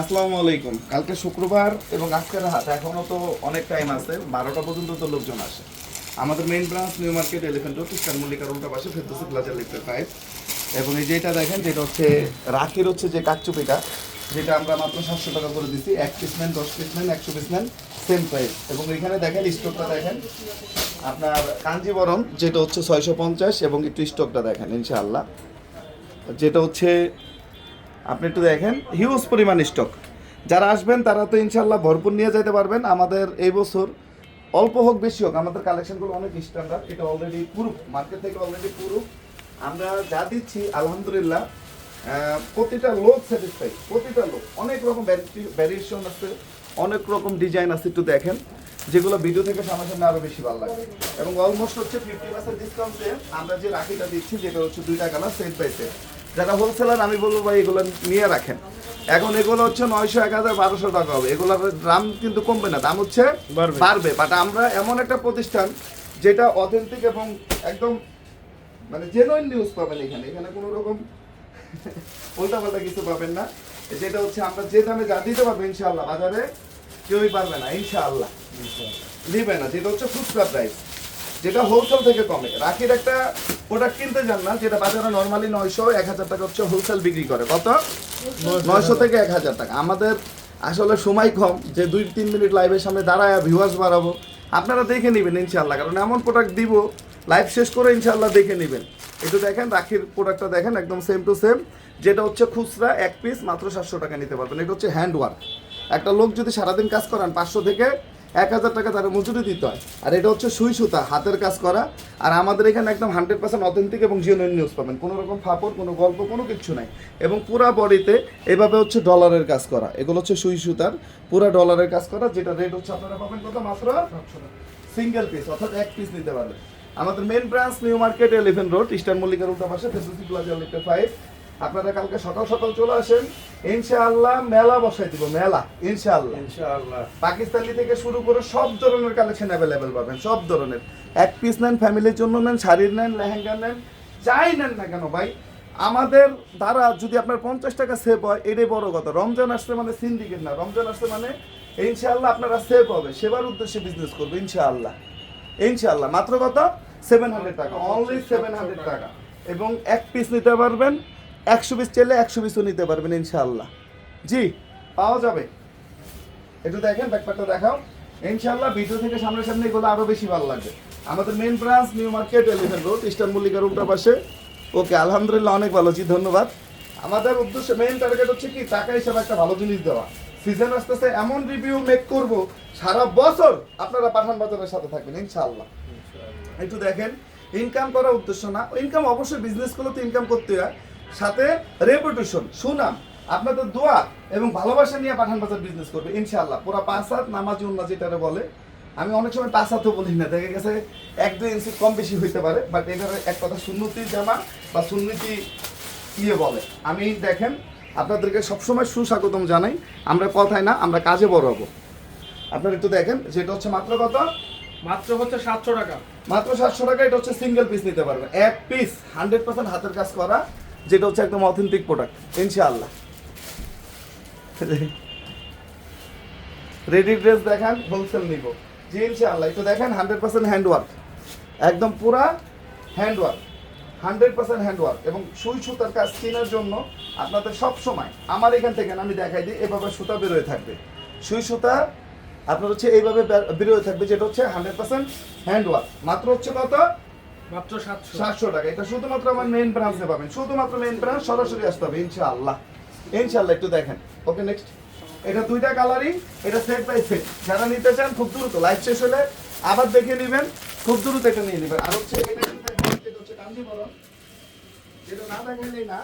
আসসালামু আলাইকুম। কালকে শুক্রবার এবং আজকের হাট এখনও তো অনেক টাইম আছে, বারোটা পর্যন্ত তো লোকজন আসে। আমাদের main branch New Market Elephant Road Eastern মল্লিকার উল্টা পাশে ফেরদৌসি প্লাজা লিখতে ফাইভ এবং এই যেটা দেখেন, যেটা হচ্ছে রাখির হচ্ছে যে কাকচুপিটা, যেটা আমরা মাত্র সাতশো টাকা করে দিচ্ছি এক পিস নেন দশ পিস নেন একশো পিস নেন সেম প্রাইস এবং এখানে দেখেন স্টকটা দেখেন, আপনার কাঞ্জিবরম, যেটা হচ্ছে ছয়শো পঞ্চাশ, এবং একটু স্টকটা দেখেন, ইনশাআল্লাহ। যেটা হচ্ছে আপনি একটু দেখেন হিউজ পরিমাণ স্টক যারা আসবেন, তারা তো ইনশাল্লাহ ভরপুর নিয়ে যেতে পারবেন। আমাদের এই বছর অল্প হোক, বেশি হোক, আমাদের কালেকশনগুলো অনেক স্ট্যান্ডার্ড এটা অলরেডি প্রুফ মার্কেট থেকে অলরেডি প্রুফ আমরা যা দিচ্ছি, আলহামদুলিল্লাহ প্রতিটা লোক স্যাটিসফাই প্রতিটা লোক অনেক রকম ভ্যারিয়েশন আছে, অনেক রকম ডিজাইন আছে, একটু দেখেন। যেগুলো ভিডিও থেকে সামনাসামনি আরও বেশি ভালো লাগে। এবং অলমোস্ট হচ্ছে ফিফটি পার্সেন্ট ডিসকাউন্টে আমরা যে রাখিটা দিচ্ছি, যেটা হচ্ছে দুইটা কালার সেট বাই সেট যারা হোলসেলার আমি বলব ভাই এগুলো নিয়ে রাখেন। এখন এগুলো হচ্ছে নয়শো এক হাজার বারোশো টাকা হবে। এগুলোর দাম কিন্তু কমবে না দাম হচ্ছে বাড়বে। বাট আমরা এমন একটা প্রতিষ্ঠান যেটা অথেন্টিক এবং একদম মানে জেনুইন নিউজ পাবেন এখানে। এখানে কোনো রকম উল্টাপাল্টা কিছু পাবেন না। যেটা হচ্ছে আমরা যে দামে যা দিতে পারব ইনশাআল্লাহ বাজারে কেউই পারবে না ইনশাআল্লাহ। নিবে না যেটা হচ্ছে খুচরা প্রাইস যেটা হোলসেল থেকে কমে। রাখির একটা প্রোডাক্ট কিনতে যান না, যেটা বাজারে নর্মালি নয়শো, এক হাজার টাকা হচ্ছে হোলসেল বিক্রি করে। কত? নয়শো থেকে এক হাজার টাকা। আমাদের আসলে সময় কম, যে দুই তিন মিনিট লাইভের সামনে দাঁড়ায় ভিউয়ার্স বাড়াবো। আপনারা দেখে নেবেন ইনশাল্লাহ কারণ এমন প্রোডাক্ট দিব লাইভ শেষ করে ইনশাল্লাহ দেখে নেবেন। একটু দেখেন, রাখির প্রোডাক্টটা দেখেন, একদম সেম টু সেম যেটা হচ্ছে খুচরা, এক পিস মাত্র সাতশো টাকা নিতে পারবেন। এটা হচ্ছে হ্যান্ড ওয়ার্ক একটা লোক যদি সারাদিন কাজ করান পাঁচশো থেকে এক হাজার টাকা তারা মজুরি দিতে হয়। আর এটা হচ্ছে সুই সুতা, হাতের কাজ করা। আর আমাদের এখানে একদম হান্ড্রেড পার্সেন্ট অথেন্টিক এবং জিওনিয়ন নিউজ পাবেন। কোনো রকম ফাপড়, কোনো গল্প, কোনো কিছু নাই। এবং পুরা বডিতে এভাবে হচ্ছে ডলারের কাজ করা। এগুলো হচ্ছে সুই সুতার, পুরা ডলারের কাজ করা, যেটা রেট হচ্ছে আপনারা পাবেন কত? মাত্র সিঙ্গেল পিস অর্থাৎ এক পিস নিতে পারবেন আমাদের main branch New Market Elephant Road Eastern মল্লিকার উল্টা পাশে ফেসবুক প্লাজা ফাইভ আপনারা কালকে সকাল সকাল চলে আসেন ইনশাআল্লাহ মেলা বসাই দিব মেলা ইনশাআল্লাহ। ইনশাআল্লাহ। পাকিস্তানি থেকে শুরু করে সব ধরনের কালেকশন অ্যাভেলেবেল পাবেন সব ধরনের। এক পিস নেন ফ্যামিলির জন্য নেন শাড়ির নেন লেহেঙ্গা নেন যাই নেন না কেন ভাই আমাদের দ্বারা যদি আপনার পঞ্চাশ টাকা সেভ হয় এটাই বড় কথা। রমজান আসছে মানে সিন্ডিকেট না রমজান আসছে মানে ইনশাআল্লাহ আপনারা সেভ হবে সেবার উদ্দেশ্যে বিজনেস করবে ইনশাআল্লাহ। ইনশাআল্লাহ মাত্র কত? সেভেন হান্ড্রেড টাকা অনলি সেভেন হান্ড্রেড টাকা। এবং এক পিস নিতে পারবেন একশো পিস চাইলে একশো পিসও নিতে পারবেন ইনশাআল্লাহ। জি পাওয়া যাবে। একটু দেখেন ব্যাকপ্যাকটা দেখাও। ইনশাআল্লাহ ভিডিও থেকে সামনে সামনে এগুলো আরও বেশি ভালো লাগবে। আমাদের main branch New Market Elephant Road Eastern মল্লিকার উল্টা পাশে। ওকে আলহামদুলিল্লাহ অনেক ভালো জি ধন্যবাদ। আমাদের উদ্দেশ্য মেইন টার্গেট হচ্ছে কি টাকা হিসাবে একটা ভালো জিনিস দেওয়া। সিজন আসতেছে এমন রিভিউ মেক করব সারা বছর আপনারা পাঠান বাজারের সাথে থাকবেন ইনশাআল্লাহ। একটু দেখেন ইনকাম করার উদ্দেশ্য না। ইনকাম অবশ্যই বিজনেস করলে তো ইনকাম করতে হয়। সাথে রেপুটেশন সুনাম আপনাদের দোয়া এবং ভালোবাসা নিয়ে পাঠান বাজার বিজনেস করবে ইনশাআল্লাহ। পুরো পাঁচ হাত নামাজি উন্না যেটা বলে আমি অনেক সময় পাঁচ হাতও বলি না দেখা গেছে এক দুই ইঞ্চি কম বেশি হইতে পারে বাট এটার এক কথা সুন্নতি জামা বা সুন্নতি ইয়ে বলে। আমি দেখেন আপনাদেরকে সবসময় সুস্বাগতম জানাই আমরা কথায় না আমরা কাজে বড় হব। আপনারা একটু দেখেন যেটা হচ্ছে মাত্র কত? মাত্র হচ্ছে সাতশো টাকা। মাত্র সাতশো টাকা এটা হচ্ছে সিঙ্গেল পিস নিতে পারবেন এক পিস হান্ড্রেড পার্সেন্ট হাতের কাজ করা যেটা হচ্ছে একদম অথেন্টিক প্রোডাক্ট ইনশাআল্লাহ। রেডি ড্রেস দেখান হোলসেল নিব। জি, ইনশাআল্লাহ। একটু দেখেন হান্ড্রেড পার্সেন্ট হ্যান্ড ওয়ার্ক একদম পুরা handwork hundred percent hand work এবং সুই সুতার কাজ কেনার জন্য আপনাদের সব সময় আমার এখান থেকে আমি দেখাই দিই, এভাবে সুতা বেরোয় থাকবে। সুই সুতা আপনার হচ্ছে এইভাবে বেরোয় থাকবে, যেটা হচ্ছে হান্ড্রেড পার্সেন্ট হ্যান্ড ওয়ার্ক মাত্র হচ্ছে কত? মাত্র সাতশো সাতশো টাকা এটা শুধুমাত্র আমার মেইন ব্রাঞ্চে পাবেন শুধুমাত্র মেইন ব্রাঞ্চ সরাসরি আসতে হবে ইনশাআল্লাহ ইনশাআল্লাহ একটু দেখেন ওকে নেক্সট এটা দুইটা কালারই এটা সেট বাই সেট যারা নিতে চান খুব দ্রুত লাইভ শেষ হলে আবার দেখে নেবেন খুব দ্রুত এটা নিয়ে নেবেন আর হচ্ছে এটা হচ্ছে কান্দি বলো যেটা না দেখাইলেই না